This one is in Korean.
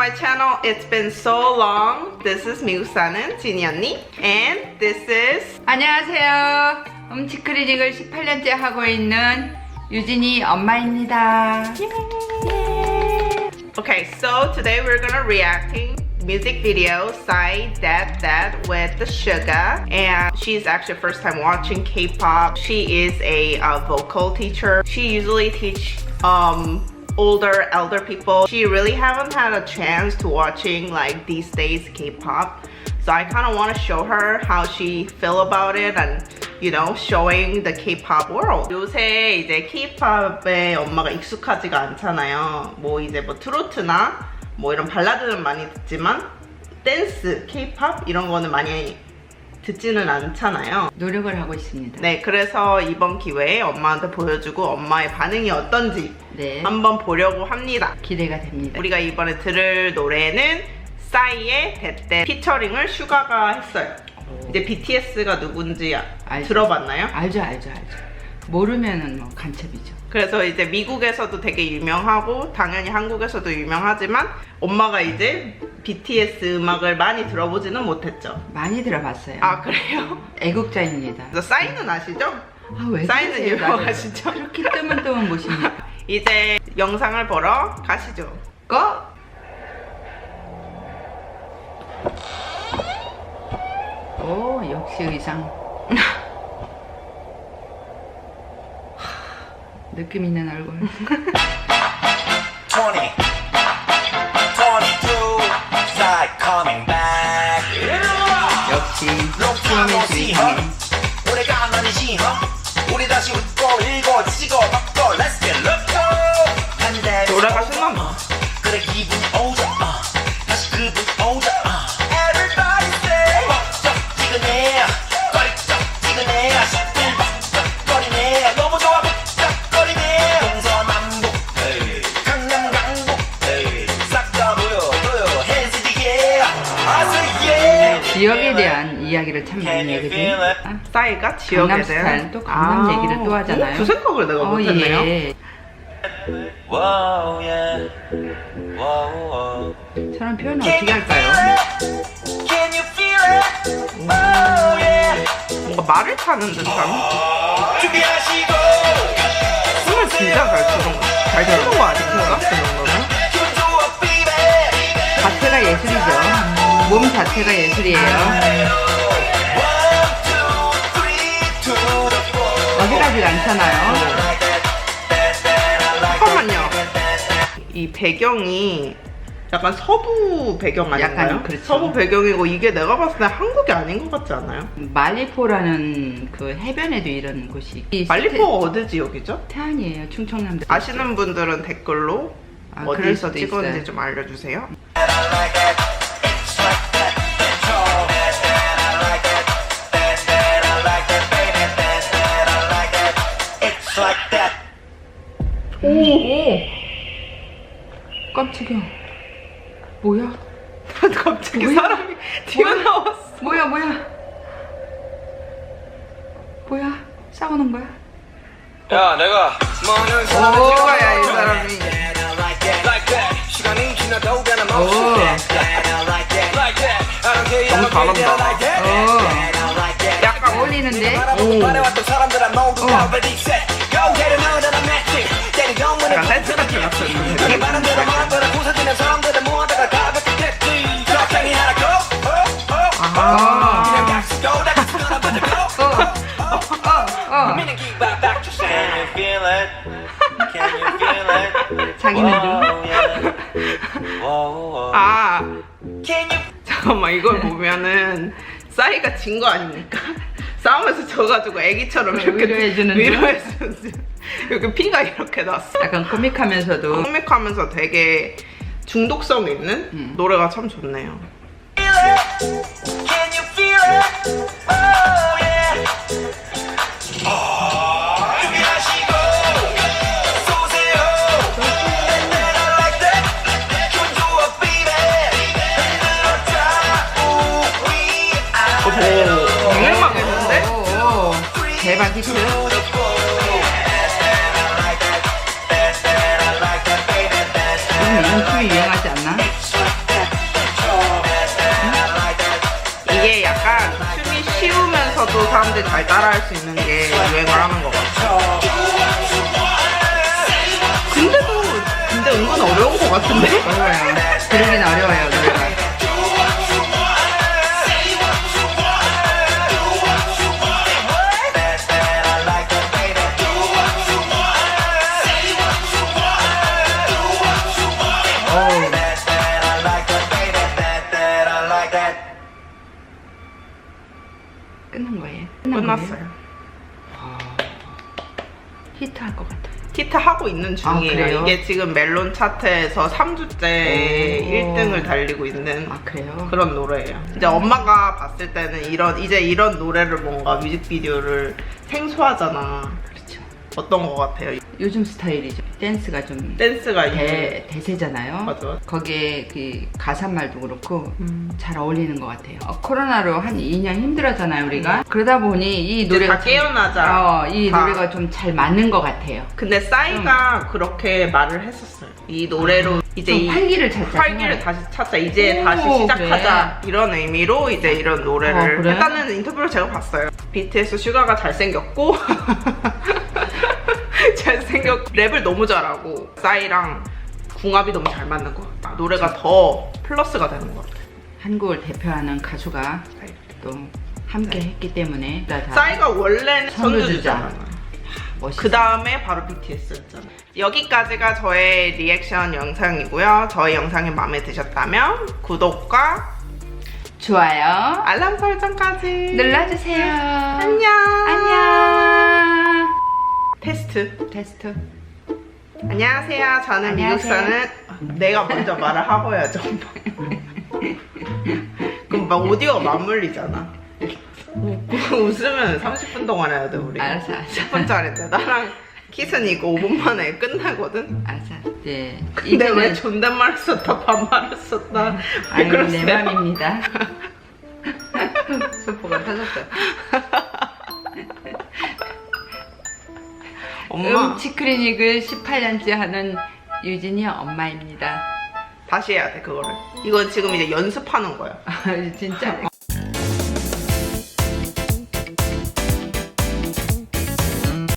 my channel. It's been so long. This is 미우사는 진이 언니. And this is 안녕하세요. 음치 클리닉을 18년째 하고 있는 유진이 엄마입니다. Okay, so today we're gonna reacting music video Sai That That with the Sugar and she's actually first time watching K-pop. She is a uh, vocal teacher. She usually teach um older elder people. She really haven't had a chance to watching like these days K-pop. So I kind of want to show her how she feel about it and you know showing the K-pop world. 요새 이제 K-pop에 엄마가 익숙하지가 않잖아요. 뭐 이제 뭐 트로트나 뭐 이런 발라드는 많이 듣지만 댄스, K-pop 이런 거는 많이 듣지는 않잖아요. 노력을 하고 있습니다. 네, 그래서 이번 기회에 엄마한테 보여주고 엄마의 반응이 어떤지 네, 한번 보려고 합니다. 기대가 됩니다. 우리가 이번에 들을 노래는 싸이의 대때 피처링을 슈가가 했어요. 이제 BTS가 누군지 아- 알죠. 들어봤나요? 알죠, 알죠, 알죠. 모르면은 뭐 간첩이죠. 그래서 이제 미국에서도 되게 유명하고 당연히 한국에서도 유명하지만 엄마가 이제 BTS 음악을 많이 들어보지는 못했죠. 많이 들어봤어요. 아 그래요? 애국자입니다. 그래서 싸이는 아시죠? 아, 왜 그러세요, 유명하시죠? 이렇게 뜨문뜨문 보십니까? 이제 영상을 보러 가시죠. 고! 오, 역시 의상. 느낌 있는 얼굴. 20, 22, side coming back. 역시 huh? 주인공. 오래가 안 만이지, huh? 우리 다시 웃고 읽고 찍어 지역에 대한 이야기를 참 많이 해, 그지? 아, 싸이가 지역에 강남 대한 스타일, 또 강남 얘기를 또 하잖아요. 어, 그 생각을 내가 어, 못했네요. 예. Wow, wow. 저런 표현을 어떻게 할까요? Can you feel it? Oh, yeah. 뭔가 말을 타는 듯한 준비하시고 숨을 진짜 잘 추는 거. 잘 추는 거? 그? 기분 좋아, baby. 자체가 예술이죠. 몸 자체가 예술이에요. 어디가지 않잖아요. 잠깐만요. 이 배경이 약간 서부 배경 아닌가요? 약간 그렇죠. 서부 배경이고 이게 내가 봤을 때 한국이 아닌 것 같지 않아요? 말리포라는 그 해변에도 이런 곳이 이 말리포가 어디 지역이죠? 태- 태안이에요. 충청남도. 아시는 분들은 댓글로 아, 어디서 수도 찍었는지 있어요. 좀 알려주세요. 깜짝이야. 뭐야? 갑자기 뭐야? 사람이 튀어나왔어. 뭐야 뭐야? 뭐야? 싸우는 거야? 야 내가 먹는 뭐야 이 사람이. 오. 너무 잘한다. like that 어. 약간 어울리는데? 모두 다 어. 약간 댄스 같은 이 같은 많 아 Can you 잠깐만 이걸 보면은 싸이가 진 거 아닙니까? 싸움에서 져가지고 애기처럼 이렇게 위로해주는 줄? 위로해주는 줄. 여기 피가 이렇게 났어. 약간 코믹하면서도 코믹하면서 되게 중독성 있는 음. 노래가 참 좋네요. feel it? Can you feel it? Oh 인기 유행하지 않나? 이게 약간 춤이 쉬우면서도 사람들이 잘 따라할 수 있는 게 유행을 하는 것 같아. 근데도 근데 은근 어려운 것 같은데? 어려워요. 부르긴 어려워요 노래가. 끝난? 끝났어요. 히트할 것 같아요. 히트 하고 있는 아, 중이에요. 그래요? 이게 지금 멜론 차트에서 3주째 오. 1등을 달리고 있는 아, 그래요? 그런 노래예요. 이제 엄마가 봤을 때는 이런 이제 이런 노래를 뭔가 뮤직비디오를 생소하잖아. 그렇죠. 어떤 것 같아요? 요즘 스타일이죠. 댄스가 좀 댄스가 이제 대, 대세잖아요. 맞아. 거기에 그 가사말도 그렇고 음. 잘 어울리는 것 같아요. 어, 코로나로 한 2년 힘들었잖아요, 우리가. 그러다 보니 이 이제 노래가 다 깨어나자. 어, 이 다. 노래가 좀 잘 맞는 것 같아요. 근데 싸이가 그렇게 말을 했었어요. 이 노래로 이제 아, 좀이 활기를 찾자. 활기를 다시 찾자. 이제 오, 다시 시작하자. 이런 의미로 이제 이런 노래를 어, 그래? 했다는 인터뷰를 제가 봤어요. BTS 슈가가 잘생겼고 잘생겼고 랩을 너무 잘하고 싸이랑 궁합이 너무 잘 맞는 것 같아. 노래가 더 플러스가 되는 것 같아. 한국을 대표하는 가수가 또 함께 했기 때문에 싸이가 원래는 선두주자. 그 다음에 바로 BTS였잖아. 여기까지가 저의 리액션 영상이고요. 저희 영상이 마음에 드셨다면 구독과 좋아요. 알람 설정까지 눌러주세요. 안녕. 안녕. 테스트. 테스트. 안녕하세요. 저는 미국 안녕하세요. 사는 내가 먼저 말을 하고 해야죠. 그럼 막 오디오가 맞물리잖아. 웃고 웃으면 30분 동안 해야 돼 우리. 알았어, 알았어. 10분짜리인데 나랑 키스는 이거 5분 만에 끝나거든. 알았어. 네. 근데 왜 이제는- 존댓말을 썼다 반말을 썼다 왜 아유, 그러세요? 내 맘입니다. 소포가 터졌어. 엄마. 음치 클리닉을 18년째 하는 유진이 엄마입니다. 다시 해야 돼 그거를. 이건 지금 이제 연습하는 거야. 진짜